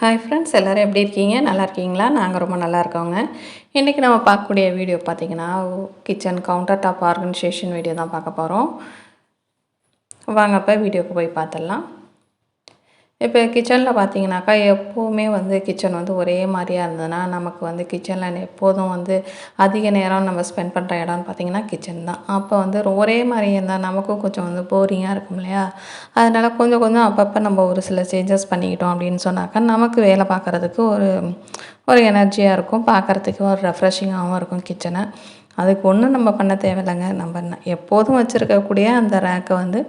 Hi friends எல்லோரும் எப்படி இருக்கீங்க? நல்லா இருக்கீங்களா? நாங்கள் ரொம்ப நல்லா இருக்கோங்க. இன்றைக்கி நம்ம பார்க்கக்கூடிய வீடியோ பார்த்தீங்கன்னா kitchen counter top organisation video தான் பார்க்க போகிறோம் வாங்க இப்போ வீடியோக்கு போய் பார்த்துடலாம். இப்போ கிச்சனில் பார்த்தீங்கன்னாக்கா எப்போவுமே வந்து கிச்சன் வந்து ஒரே மாதிரியா இருந்ததுன்னா நமக்கு வந்து கிச்சனில் எப்போதும் வந்து அதிக நேரம் நம்ம ஸ்பெண்ட் பண்ணுற இடம்னு பார்த்தீங்கன்னா கிச்சன் தான். அப்போ வந்து ஒரே மாதிரி இருந்தால் நமக்கும் கொஞ்சம் வந்து போரிங்காக இருக்கும் இல்லையா? அதனால் கொஞ்சம் கொஞ்சம் அப்பப்போ நம்ம ஒரு சில சேஞ்சஸ் பண்ணிக்கிட்டோம் அப்படின்னு சொன்னாக்கா நமக்கு வேலை பார்க்குறதுக்கு ஒரு ஒரு எனர்ஜியாக இருக்கும். பார்க்குறதுக்கு ஒரு ரெஃப்ரெஷிங்காகவும் இருக்கும் கிச்சனை அதுக்கு ஒன்றும் நம்ம பண்ண தேவையில்லைங்க. நம்ம எப்போதும் வச்சுருக்கக்கூடிய அந்த ரேக்கை வந்து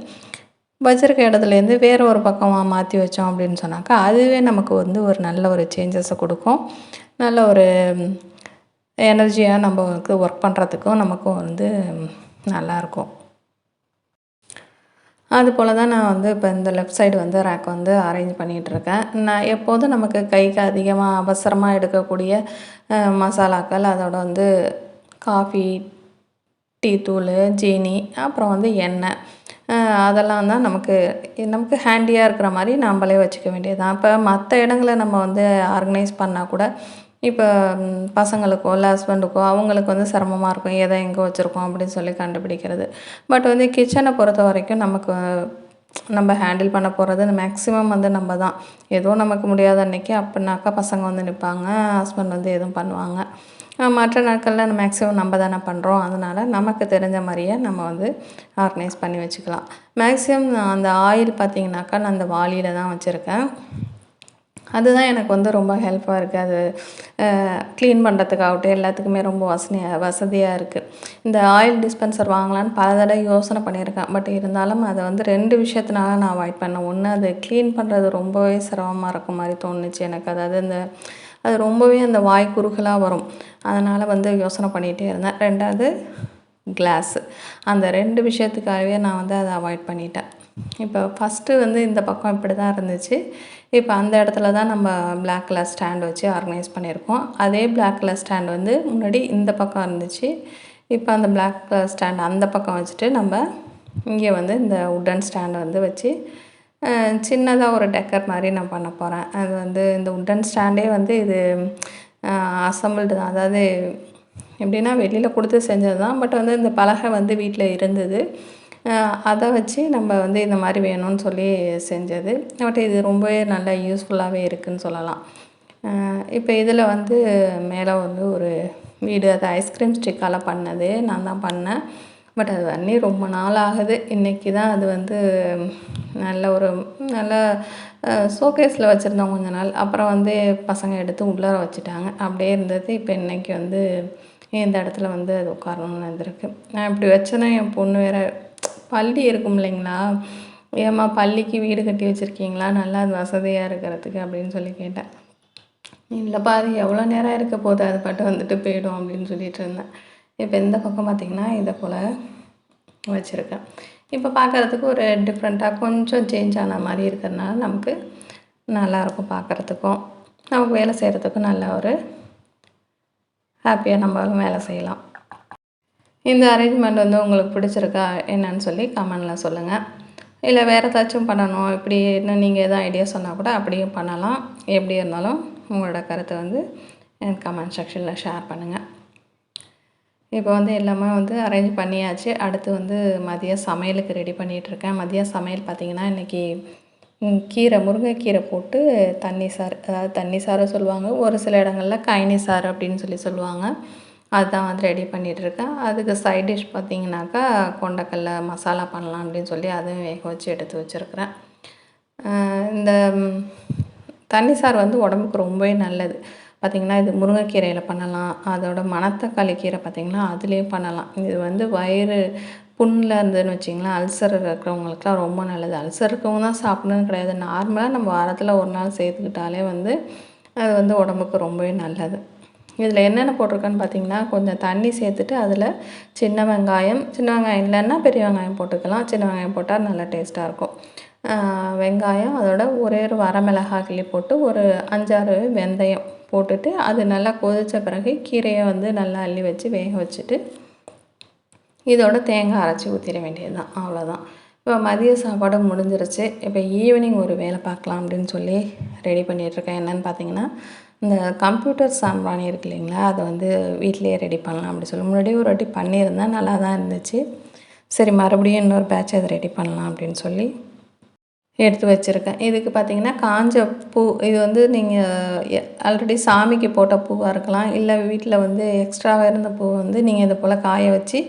வச்சுருக்க இடத்துலேருந்து வேறு ஒரு பக்கமாக மாற்றி வச்சோம் அப்படின்னு சொன்னாக்கா அதுவே நமக்கு வந்து ஒரு நல்ல ஒரு சேஞ்சஸை கொடுக்கும். நல்ல ஒரு எனர்ஜியாக நம்ம வந்து ஒர்க் பண்ணுறதுக்கும் நமக்கும் வந்து நல்லாயிருக்கும் அது போல் தான் நான் வந்து இப்போ இந்த லெஃப்ட் சைடு வந்து ரேக் வந்து அரேஞ்ச் பண்ணிகிட்ருக்கேன் நான் எப்போதும் நமக்கு கைக்கு அதிகமாக அவசரமாக எடுக்கக்கூடிய மசாலாக்கள் அதோட வந்து காஃபி டீத்தூள் ஜீனி அப்புறம் வந்து எண்ணெய். அதெல்லாம் தான் நமக்கு நமக்கு ஹேண்டியாக இருக்கிற மாதிரி நாம்மளே வச்சுக்க வேண்டியது தான் இப்போ மற்ற இடங்களை நம்ம வந்து ஆர்கனைஸ் பண்ணால் கூட இப்போ பசங்களுக்கோ இல்லை ஹஸ்பண்டுக்கோ அவங்களுக்கு வந்து சிரமமாக இருக்கும். எதை எங்கே வச்சுருக்கோம் அப்படின்னு சொல்லி கண்டுபிடிக்கிறது. பட் வந்து கிச்சனை பொறுத்த வரைக்கும் நமக்கு நம்ம ஹேண்டில் பண்ண போகிறது மேக்ஸிமம் வந்து நம்ம தான். ஏதோ நமக்கு முடியாத அன்றைக்கி அப்படின்னாக்கா பசங்க வந்து நிற்பாங்க ஹஸ்பண்ட் வந்து எதுவும் பண்ணுவாங்க. மற்ற நாட்களில் மேக்ஸிமம் நம்ம தானே பண்ணுறோம் அதனால் நமக்கு தெரிஞ்ச மாதிரியே நம்ம வந்து ஆர்கனைஸ் பண்ணி வச்சுக்கலாம். மேக்ஸிமம் அந்த ஆயில் பார்த்திங்கனாக்கா நான் அந்த வாளியில் தான் வச்சுருக்கேன். அதுதான் எனக்கு வந்து ரொம்ப ஹெல்ப்பாக இருக்குது அது க்ளீன் பண்ணுறதுக்காகட்டும் எல்லாத்துக்குமே ரொம்ப வசதியாக வசதியாக இருக்குது இந்த ஆயில் டிஸ்பென்சர் வாங்கலான்னு பல தடவை யோசனை பண்ணியிருக்கேன். பட் இருந்தாலும் அதை வந்து ரெண்டு விஷயத்தினால நான் அவாய்ட் பண்ணேன். ஒன்று அது க்ளீன் பண்ணுறது ரொம்பவே சிரமமாக இருக்க மாதிரி தோணுச்சு எனக்கு. அதாவது இந்த அது ரொம்பவே அந்த வாய் குறுகலாக வரும். அதனால் வந்து யோசனை பண்ணிகிட்டே இருந்தேன். ரெண்டாவது கிளாஸு அந்த ரெண்டு விஷயத்துக்காகவே நான் வந்து அதை அவாய்ட் பண்ணிட்டேன். இப்போ ஃபஸ்ட்டு வந்து இந்த பக்கம் இப்படி தான் இருந்துச்சு. இப்போ அந்த இடத்துல தான் நம்ம பிளாக் கலர் ஸ்டாண்ட் வச்சு ஆர்கனைஸ் பண்ணியிருக்கோம். அதே பிளாக் கலர் ஸ்டாண்ட் வந்து முன்னாடி இந்த பக்கம் இருந்துச்சு. இப்போ அந்த பிளாக் கலர் ஸ்டாண்ட் அந்த பக்கம் வச்சுட்டு நம்ம இங்கே வந்து இந்த உட்டன் ஸ்டாண்ட் வந்து வச்சு சின்னதாக ஒரு டெக்கர் மாதிரி நான் பண்ண போகிறேன் அது வந்து இந்த உட்டன் ஸ்டாண்டே வந்து இது அசம்பிள்டு தான். அதாவது எப்படின்னா வெளியில் கொடுத்து செஞ்சது தான் பட் வந்து இந்த பலகை வந்து வீட்டில் இருந்தது. அதை வச்சு நம்ம வந்து இந்த மாதிரி வேணும்னு சொல்லி செஞ்சது. பட் இது ரொம்பவே நல்லா யூஸ்ஃபுல்லாகவே இருக்குதுன்னு சொல்லலாம். இப்போ இதில் வந்து மேலே வந்து ஒரு வீடு அது ஐஸ்கிரீம் ஸ்டிக்கால் பண்ணது. நான் தான் பண்ணேன். பட் அது பண்ணி ரொம்ப நாள் ஆகுது இன்றைக்கி தான் அது வந்து நல்ல ஒரு நல்ல ஷோகேஸில் வச்சுருந்தோம் கொஞ்ச நாள். அப்புறம் வந்து பசங்க எடுத்து உள்ளார வச்சுட்டாங்க. அப்படியே இருந்தது. இப்போ இன்றைக்கி வந்து இந்த இடத்துல வந்து அது உட்காரணும்னு வந்திருக்கு. நான் இப்படி வச்சேன்னா என் பொண்ணு வேறு பள்ளி இருக்கும் இல்லைங்களா? ஏம்மா பள்ளிக்கு வீடு கட்டி வச்சுருக்கீங்களா? நல்லா அது வசதியாக இருக்கிறதுக்கு அப்படின்னு சொல்லி கேட்டேன். இல்லைப்பா அது எவ்வளோ நேரம் இருக்க போகுது? அது பாட்டு வந்துட்டு போயிடும் அப்படின்னு சொல்லிட்டு இருந்தேன். இப்போ இந்த பக்கம் பார்த்திங்கன்னா இதை போல் வச்சுருக்கேன். இப்போ பார்க்குறதுக்கு ஒரு டிஃப்ரெண்ட்டாக கொஞ்சம் சேஞ்ச் ஆன மாதிரி இருக்கிறதுனால நமக்கு நல்லாயிருக்கும் பார்க்குறதுக்கும். நமக்கு வேலை செய்கிறதுக்கும் நல்ல ஒரு ஹாப்பியாக நம்மளும் வேலை செய்யலாம். இந்த அரேஞ்ச்மெண்ட் வந்து உங்களுக்கு பிடிச்சிருக்கா என்னன்னு சொல்லி கமெண்டில் சொல்லுங்கள் இல்லை வேறு ஏதாச்சும் பண்ணணும் இப்படி என்ன நீங்கள் எதுவும் ஐடியா சொன்னால் கூட அப்படியும் பண்ணலாம். எப்படி இருந்தாலும் உங்களோட கருத்தை வந்து எனக்கு கமெண்ட் செக்ஷனில் ஷேர் பண்ணுங்கள் இப்போ வந்து எல்லாமே வந்து அரேஞ்ச் பண்ணியாச்சு. அடுத்து வந்து மதியம் சமையலுக்கு ரெடி பண்ணிகிட்ருக்கேன் மதியம் சமையல் பார்த்திங்கன்னா இன்றைக்கி கீரை முருங்கைக்கீரை போட்டு தண்ணி சாறு அதாவது தண்ணி சாறு சொல்லுவாங்க. ஒரு சில இடங்களில் கைனி சாறு அப்படின்னு சொல்லி சொல்லுவாங்க. அதுதான் வந்து ரெடி பண்ணிகிட்ருக்கேன் அதுக்கு சைட் டிஷ் பார்த்திங்கனாக்கா கொண்டக்கடல மசாலா பண்ணலாம் அப்படின்னு சொல்லி அதுவும் வேக வச்சு எடுத்து வச்சுருக்குறேன். இந்த தண்ணி சாறு வந்து உடம்புக்கு ரொம்பவே நல்லது. பார்த்திங்கன்னா இது முருங்கைக்கீரையில் பண்ணலாம். அதோட மணத்தக்காளி கீரை பார்த்திங்கன்னா அதுலேயும் பண்ணலாம். இது வந்து வயிறு புண்ணில் இருந்ததுன்னு வச்சிங்களேன் அல்சர் இருக்கிறவங்களுக்குலாம் ரொம்ப நல்லது. அல்சர் இருக்கவங்க தான் சாப்பிடணும்னு கிடையாது. நார்மலாக நம்ம வாரத்தில் ஒரு நாள் சேர்த்துக்கிட்டாலே வந்து அது வந்து உடம்புக்கு ரொம்பவே நல்லது. இதில் என்னென்ன போட்டிருக்கேன்னு பார்த்தீங்கன்னா கொஞ்சம் தண்ணி சேர்த்துட்டு அதில் சின்ன வெங்காயம் சின்ன வெங்காயம் இல்லைன்னா பெரிய வெங்காயம் போட்டுக்கலாம். சின்ன வெங்காயம் போட்டால் நல்லா டேஸ்ட்டாக இருக்கும். வெங்காயம் அதோட ஒரே ஒரு வரமிளகாய் கிள்ளி போட்டு ஒரு அஞ்சாறு வெந்தயம் போட்டுட்டு அது நல்லா கொதித்த பிறகு கீரையை வந்து நல்லா அள்ளி வச்சு வேக வச்சுட்டு இதோட தேங்காய் அரைச்சி ஊற்றிட வேண்டியது தான் அவ்வளோதான் இப்போ மதிய சாப்பாடு முடிஞ்சிருச்சு. இப்போ ஈவினிங் ஒரு வேலை பார்க்கலாம் அப்படின்னு சொல்லி ரெடி பண்ணிகிட்ருக்கேன் என்னென்னு பார்த்தீங்கன்னா இந்த கம்ப்யூட்டர் சாம்பிராணி இருக்கு இல்லைங்களா? அதை வந்து வீட்டிலேயே ரெடி பண்ணலாம் அப்படி சொல்லி. முன்னாடியே ஒரு வாட்டி பண்ணியிருந்தேன். நல்லா தான் இருந்துச்சு. சரி மறுபடியும் இன்னொரு பேட்ச் அதை ரெடி பண்ணலாம் அப்படின்னு சொல்லி எடுத்து வச்சுருக்கேன். இதுக்கு பார்த்திங்கன்னா காஞ்ச பூ இது வந்து நீங்கள் ஆல்ரெடி சாமிக்கு போட்ட பூவாக இருக்கலாம். இல்லை வீட்டில் வந்து எக்ஸ்ட்ராவாக இருந்த பூ வந்து நீங்கள் இது போல் காய வச்சு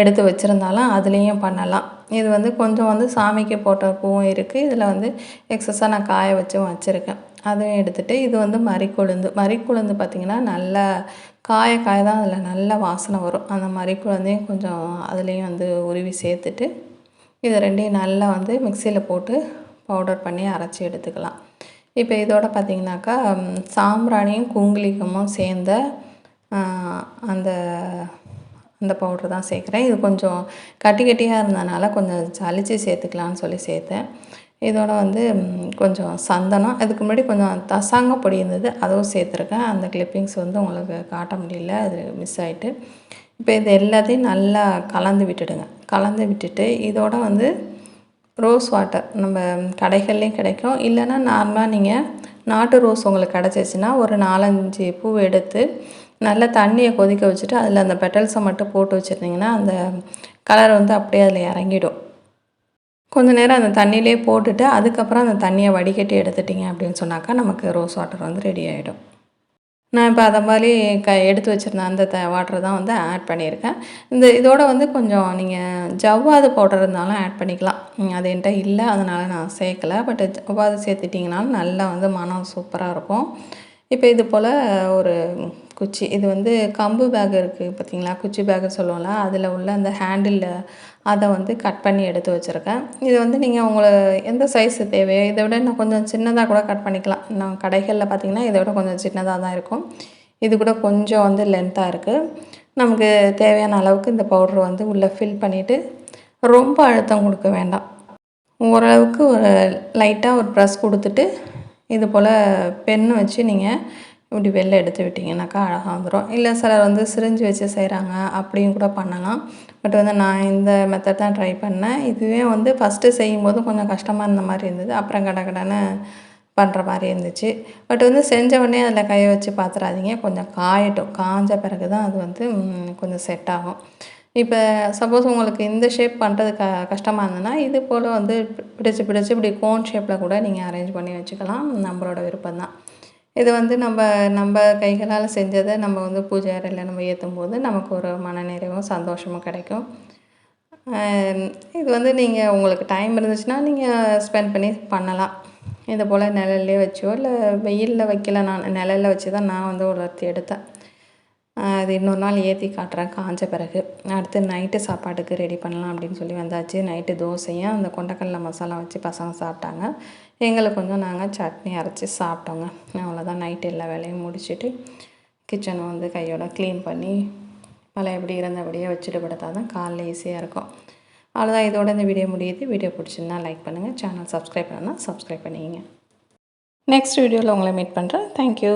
எடுத்து வச்சுருந்தாலும் அதுலேயும் பண்ணலாம். இது வந்து கொஞ்சம் வந்து சாமிக்கு போட்ட பூவும் இருக்குது இதில் வந்து எக்ஸஸாக நான் காய வச்சும் வச்சுருக்கேன். அதையும் எடுத்துகிட்டு இது வந்து மறிக்குழுந்து மறிக்குழுந்து பார்த்திங்கன்னா நல்லா காய காய தான் அதில் நல்ல வாசனை வரும். அந்த மறிக்குழந்தையும் கொஞ்சம் அதுலேயும் வந்து உருவி சேர்த்துட்டு இது ரெண்டையும் நல்லா வந்து மிக்சியில் போட்டு பவுடர் பண்ணி அரைச்சி எடுத்துக்கலாம். இப்போ இதோட பார்த்திங்கனாக்கா சாம்பிராணியும் குங்குலிகமும் சேர்ந்த அந்த அந்த பவுட்ரு தான் சேர்க்குறேன். இது கொஞ்சம் கட்டி கட்டியாக இருந்ததுனால கொஞ்சம் சளிச்சு சேர்த்துக்கலான்னு சொல்லி சேர்த்தேன். இதோட வந்து கொஞ்சம் சந்தனம். அதுக்கு முன்னாடி கொஞ்சம் தசாங்க பொடி இருந்தது அதுவும் சேர்த்துருக்கேன். அந்த கிளிப்பிங்ஸ் வந்து உங்களுக்கு காட்ட முடியல அது மிஸ் ஆகிட்டு இப்போ இது எல்லாத்தையும் நல்லா கலந்து விட்டுடுங்க. கலந்து விட்டுட்டு இதோட வந்து ரோஸ் வாட்டர் நம்ம கடைகள்லேயும் கிடைக்கும். இல்லைன்னா நார்மலாக நீங்கள் நாட்டு ரோஸ் உங்களுக்கு கிடச்சிச்சின்னா ஒரு நாலஞ்சு பூ எடுத்து நல்லா தண்ணியை கொதிக்க வச்சுட்டு அதில் அந்த பெட்டல்ஸை மட்டும் போட்டு வச்சுருந்தீங்கன்னா அந்த கலர் வந்து அப்படியே அதில் இறங்கிடும். கொஞ்ச நேரம் அந்த தண்ணியிலே போட்டுட்டு அதுக்கப்புறம் அந்த தண்ணியை வடிகட்டி எடுத்துட்டிங்க அப்படின்னு சொன்னாக்கா நமக்கு ரோஸ் வாட்டர் வந்து ரெடி ஆகிடும் நான் இப்போ அதை மாதிரி க எடுத்து வச்சுருந்த அந்த த வாட்டரை தான் வந்து ஆட் பண்ணியிருக்கேன். இந்த இதோட வந்து கொஞ்சம் நீங்கள் ஜவ்வாது பவுடர் இருந்தாலும் ஆட் பண்ணிக்கலாம். அது என்கிட்ட இல்லை அதனால் நான் சேர்க்கலை. பட் ஜவ்வாது சேர்த்துட்டிங்கனாலும் நல்லா வந்து மனம் சூப்பராக இருக்கும். இப்போ இது போல் ஒரு குச்சி இது வந்து கம்பு பேக் இருக்குது பார்த்தீங்களா குச்சி பேக்கு சொல்லுவோம்ல அதில் உள்ள அந்த ஹேண்டிலில் அதை வந்து கட் பண்ணி எடுத்து வச்சுருக்கேன். இது வந்து நீங்கள் உங்களை எந்த சைஸு தேவையோ இதை விட இன்னும் கொஞ்சம் சின்னதாக கூட கட் பண்ணிக்கலாம். நான் கடைகளில் பார்த்திங்கன்னா இதை விட கொஞ்சம் சின்னதாக தான் இருக்கும். இது கூட கொஞ்சம் வந்து லென்த்தாக இருக்குது நமக்கு தேவையான அளவுக்கு இந்த பவுட்ரு வந்து உள்ளே ஃபில் பண்ணிவிட்டு ரொம்ப அழுத்தம் கொடுக்க வேண்டாம். ஓரளவுக்கு ஒரு லைட்டாக ஒரு ப்ரெஸ் கொடுத்துட்டு இது போல் பென்னு வச்சு நீங்கள் இப்படி வெளில எடுத்து விட்டிங்கனாக்கா அழகாக வந்துடும் இல்லை சிலர் வந்து சிரிஞ்சு வச்சு செய்கிறாங்க அப்படியும் கூட பண்ணலாம். பட் வந்து நான் இந்த மெத்தட் தான் ட்ரை பண்ணேன். இதுவே வந்து ஃபஸ்ட்டு செய்யும்போது கொஞ்சம் கஷ்டமாக இருந்த மாதிரி இருந்தது. அப்புறம் கடை கடைன்னு பண்ணுற மாதிரி இருந்துச்சு. பட் வந்து செஞ்ச உடனே அதில் கையை வச்சு பார்த்துறாதீங்க கொஞ்சம் காயட்டும். காஞ்ச பிறகு தான் அது வந்து கொஞ்சம் செட் ஆகும். இப்போ சப்போஸ் உங்களுக்கு இந்த ஷேப் பண்ணுறது க கஷ்டமாக இருந்ததுன்னா இது போல் வந்து பிடிச்சி பிடிச்சி இப்படி கோன் ஷேப்பில் கூட நீங்கள் அரேஞ்ச் பண்ணி வச்சுக்கலாம். நம்மளோட விருப்பம் தான் இது வந்து நம்ம நம்ம கைகளால் செஞ்சதை நம்ம வந்து பூஜை அறையில் நம்ம ஏற்றும் போது நமக்கு ஒரு மனநிறைவும் சந்தோஷமும் கிடைக்கும். இது வந்து நீங்கள் உங்களுக்கு டைம் இருந்துச்சுன்னா நீங்கள் ஸ்பெண்ட் பண்ணி பண்ணலாம். இது போல் நிழல்லே வச்சோ இல்லை வெயிலில் வைக்கல நான் நிழலில் வச்சு தான் நான் வந்து உலர்த்தி எடுத்தேன். அது இன்னொரு நாள் ஏற்றி காட்டுறேன் காஞ்ச பிறகு. அடுத்து நைட்டு சாப்பாட்டுக்கு ரெடி பண்ணலாம் அப்படின்னு சொல்லி வந்தாச்சு. நைட்டு தோசையும் அந்த கொண்டக்கடலை மசாலா வச்சு பசங்க சாப்பிட்டாங்க. எங்களுக்கு கொஞ்சம் நாங்கள் சட்னி அரைச்சி சாப்பிட்டோங்க. அவ்வளோதான் நைட்டு எல்லா வேலையும் முடிச்சுட்டு கிச்சனை வந்து கையோட க்ளீன் பண்ணி எப்படி இருந்தபடியே வச்சுட்டு படுத்தால் தான் காலைல ஈஸியாக இருக்கும். அவ்வளோதான் இதோட இந்த வீடியோ முடியுது. வீடியோ பிடிச்சிருந்தா லைக் பண்ணுங்கள் சேனல் சப்ஸ்கிரைப் பண்ணால் சப்ஸ்கிரைப் பண்ணிக்கிங்க. நெக்ஸ்ட் வீடியோவில் உங்களை மீட் பண்ணுறேன் தேங்க்யூ